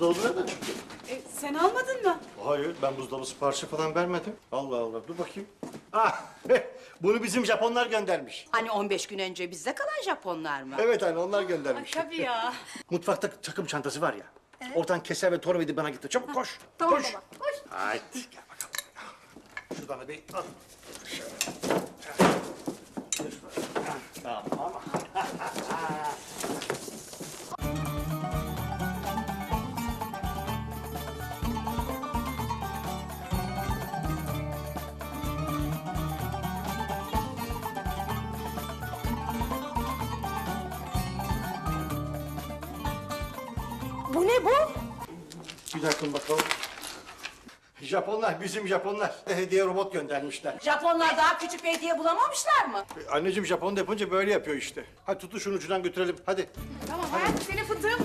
buzdolabı nereden çıktı? E, sen almadın mı? Hayır, ben buzdolabı siparişi falan vermedim. Allah Allah, dur bakayım. Ah, bunu bizim Japonlar göndermiş. Hani 15 gün önce bizde kalan Japonlar mı? Evet anne, onlar göndermiş. Tabii ya. Mutfakta takım çantası var ya. Oradan keser ve tornavidi bana gitti. Çabuk koş. Tamam koş. baba, koş. Haydi gel bakalım. Şuradan da bir al. Şöyle. Bu ne bu? Bir dakika bakalım. Japonlar, bizim Japonlar hediye robot göndermişler. Japonlar daha küçük bir hediye bulamamışlar mı? Anneciğim Japon da yapınca böyle yapıyor işte. Hadi tutun şunu ucundan götürelim. Hadi. Tamam hayatım senin fıtığın